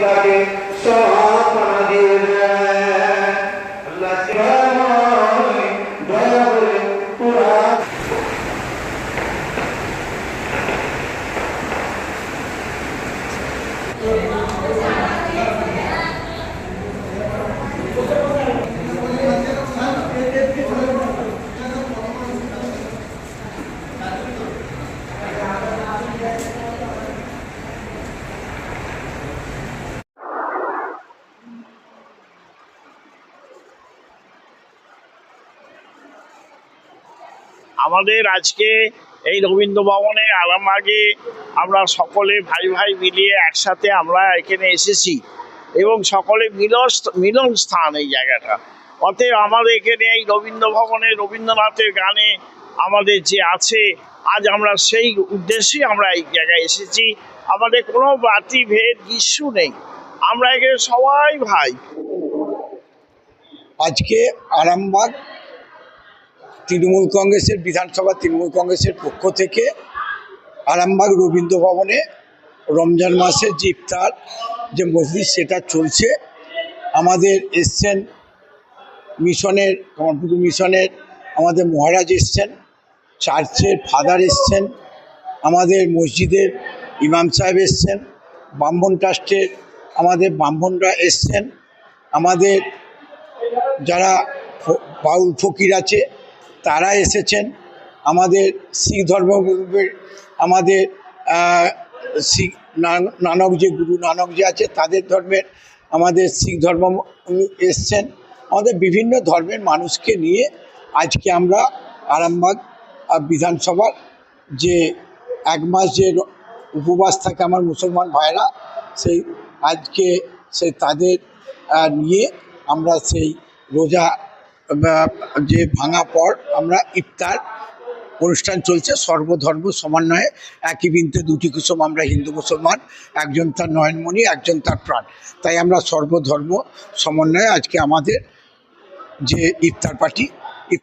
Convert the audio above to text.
के समापन আমাদের আজকে এই রবীন্দ্র ভবনে আরামাগে আমরা সকলে ভাই ভাই মিলিয়ে একসাথে আমরা এখানে এসেছি এবং সকলে মিলন মিলন স্থান এই জায়গাটা। অতএব আমাদের এখানে এই রবীন্দ্র ভবনে রবীন্দ্রনাথের গানে আমাদের যে আছে, আজ আমরা সেই উদ্দেশ্যে আমরা এই জায়গায় এসেছি। আমাদের কোনো বাতি ভেদ ইস্যু নেই। আমরা এখানে সবাই ভাই। আজকে আরামবাগ তৃণমূল কংগ্রেসের, বিধানসভা তৃণমূল কংগ্রেসের পক্ষ থেকে আরামবাগ রবীন্দ্র ভবনে রমজান মাসের যে ইফতার, যে মসজিদ সেটা চলছে। আমাদের এসছেন মিশনের, কমলপুকুর মিশনের আমাদের মহারাজ এসছেন, চার্চের ফাদার এসছেন, আমাদের মসজিদের ইমাম সাহেব এসছেন, ব্রাহ্মণ ট্রাস্টের আমাদের ব্রাহ্মণরা এসছেন, আমাদের যারা বাউল ফকির আছে তারা এসেছেন। আমাদের শিখ ধর্মগুরুদের আমাদের শিখ নান- নানক যে, গুরু নানক যে আছে, তাদের ধর্মের আমাদের শিখ ধর্ম এসছেন। আমাদের বিভিন্ন ধর্মের মানুষকে নিয়ে আজকে আমরা আরামবাগ বিধানসভার যে এক মাস যে উপবাস থাকে আমার মুসলমান ভাইরা সেই আজকে সেই তাদের নিয়ে আমরা সেই রোজা যে ভাঙা পর আমরা ইফতার অনুষ্ঠান চলছে, সর্বধর্ম সমন্বয়ে। একই বিনতে দুটি কুসুম, আমরা হিন্দু মুসলমান, একজন তার নয়নমণি, একজন তার প্রাণ। তাই আমরা সর্বধর্ম সমন্বয়ে আজকে আমাদের যে ইফতার পার্টি